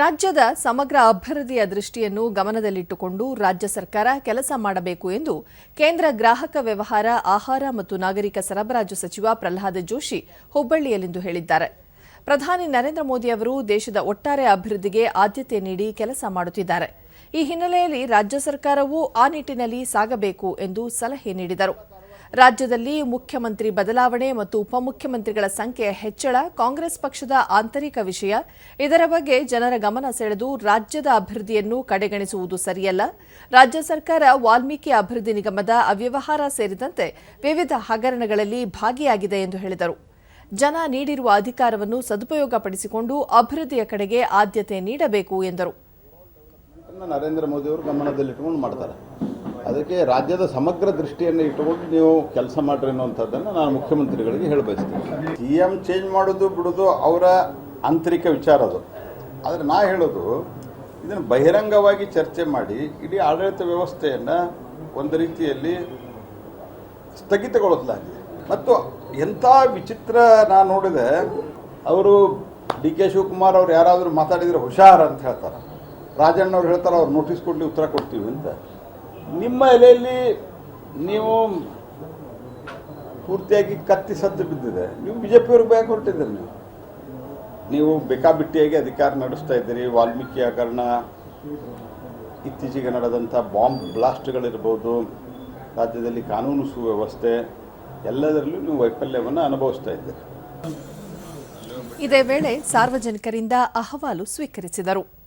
ರಾಜ್ಯದ ಸಮಗ್ರ ಅಭಿವೃದ್ಧಿಯ ದೃಷ್ಟಿಯನ್ನು ಗಮನದಲ್ಲಿಟ್ಟುಕೊಂಡು ರಾಜ್ಯ ಸರ್ಕಾರ ಕೆಲಸ ಮಾಡಬೇಕು ಎಂದು ಕೇಂದ್ರ ಗ್ರಾಹಕ ವ್ಯವಹಾರ, ಆಹಾರ ಮತ್ತು ನಾಗರಿಕ ಸರಬರಾಜು ಸಚಿವ ಪ್ರಹ್ಲಾದ ಜೋಶಿ ಹುಬ್ಬಳ್ಳಿಯಲ್ಲಿಂದು ಹೇಳಿದ್ದಾರೆ. ಪ್ರಧಾನಿ ನರೇಂದ್ರ ಮೋದಿ ಅವರು ದೇಶದ ಒಟ್ಟಾರೆ ಅಭಿವೃದ್ಧಿಗೆ ಆದ್ಯತೆ ನೀಡಿ ಕೆಲಸ ಮಾಡುತ್ತಿದ್ದಾರೆ. ಈ ಹಿನ್ನೆಲೆಯಲ್ಲಿ ರಾಜ್ಯ ಸರ್ಕಾರವೂ ಆ ನಿಟ್ಟಿನಲ್ಲಿ ಸಾಗಬೇಕು ಎಂದು ಸಲಹೆ ನೀಡಿದರು. ರಾಜ್ಯದಲ್ಲಿ ಮುಖ್ಯಮಂತ್ರಿ ಬದಲಾವಣೆ ಮತ್ತು ಉಪಮುಖ್ಯಮಂತ್ರಿಗಳ ಸಂಖ್ಯೆ ಹೆಚ್ಚಳ, ಕಾಂಗ್ರೆಸ್ ಪಕ್ಷದ ಆಂತರಿಕ ವಿಷಯ. ಇದರ ಬಗ್ಗೆ ಜನರ ಗಮನ ಸೆಳೆದು ರಾಜ್ಯದ ಅಭಿವೃದ್ಧಿಯನ್ನು ಕಡೆಗಣಿಸುವುದು ಸರಿಯಲ್ಲ. ರಾಜ್ಯ ಸರ್ಕಾರ ವಾಲ್ಮೀಕಿ ಅಭಿವೃದ್ಧಿ ನಿಗಮದ ಅವ್ಯವಹಾರ ಸೇರಿದಂತೆ ವಿವಿಧ ಹಗರಣಗಳಲ್ಲಿ ಭಾಗಿಯಾಗಿದೆ ಎಂದು ಹೇಳಿದರು. ಜನ ನೀಡಿರುವ ಅಧಿಕಾರವನ್ನು ಸದುಪಯೋಗಪಡಿಸಿಕೊಂಡು ಅಭಿವೃದ್ಧಿಯ ಕಡೆಗೆ ಆದ್ಯತೆ ನೀಡಬೇಕು ಎಂದರು. ನರೇಂದ್ರ ಮೋದಿ ಅವರು ಗಮನದಲ್ಲಿಟ್ಟುಕೊಂಡು ಮಾಡ್ತಾರೆ. ಅದಕ್ಕೆ ರಾಜ್ಯದ ಸಮಗ್ರ ದೃಷ್ಟಿಯನ್ನು ಇಟ್ಟುಕೊಂಡು ನೀವು ಕೆಲಸ ಮಾಡ್ರಿ ಅನ್ನುವಂಥದ್ದನ್ನು ನಾನು ಮುಖ್ಯಮಂತ್ರಿಗಳಿಗೆ ಹೇಳಬಯಸ್ತೀನಿ. ಸಿ ಎಂ ಚೇಂಜ್ ಮಾಡೋದು ಬಿಡೋದು ಅವರ ಆಂತರಿಕ ವಿಚಾರ ಅದು. ಆದರೆ ನಾ ಹೇಳೋದು, ಇದನ್ನು ಬಹಿರಂಗವಾಗಿ ಚರ್ಚೆ ಮಾಡಿ ಇಡೀ ಆಡಳಿತ ವ್ಯವಸ್ಥೆಯನ್ನು ಒಂದು ರೀತಿಯಲ್ಲಿ ಸ್ಥಗಿತಗೊಳಿಸಲಾಗಿದೆ. ಮತ್ತು ಎಂಥ ವಿಚಿತ್ರ ನಾನು ನೋಡಿದೆ, ಅವರು ಡಿ ಕೆ ಶಿವಕುಮಾರ್ ಅವ್ರು ಯಾರಾದರೂ ಮಾತಾಡಿದರೆ ಹುಷಾರ್ ಅಂತ ಹೇಳ್ತಾರೆ. ರಾಜಣ್ಣವ್ರು ಹೇಳ್ತಾರೆ, ಅವ್ರು ನೋಟಿಸ್ ಕೊಡಲಿ ಉತ್ತರ ಕೊಡ್ತೀವಿ ಅಂತ. ನಿಮ್ಮ ಎಲೆಯಲ್ಲಿ ನೀವು ಪೂರ್ತಿಯಾಗಿ ಕತ್ತಿ ಸತ್ತು ಬಿದ್ದಿದೆ. ನೀವು ಬಿ ಜೆ ಹೊರಟಿದ್ದೀರಿ ನೀವು. ನೀವು ಬೇಕಾಬಿಟ್ಟಿಯಾಗಿ ಅಧಿಕಾರ ನಡೆಸ್ತಾ ಇದ್ದೀರಿ. ವಾಲ್ಮೀಕಿ ಹಗರಣ ಇತ್ತೀಚೆಗೆ ನಡೆದಂಥ ಬಾಂಬ್ ಬ್ಲಾಸ್ಟ್ಗಳಿರ್ಬೋದು, ರಾಜ್ಯದಲ್ಲಿ ಕಾನೂನು ಸುವ್ಯವಸ್ಥೆ, ಎಲ್ಲದರಲ್ಲೂ ನೀವು ವೈಫಲ್ಯವನ್ನು ಅನುಭವಿಸ್ತಾ ಇದ್ದೀರಿ. ಇದೇ ವೇಳೆ ಸಾರ್ವಜನಿಕರಿಂದ ಅಹವಾಲು ಸ್ವೀಕರಿಸಿದರು.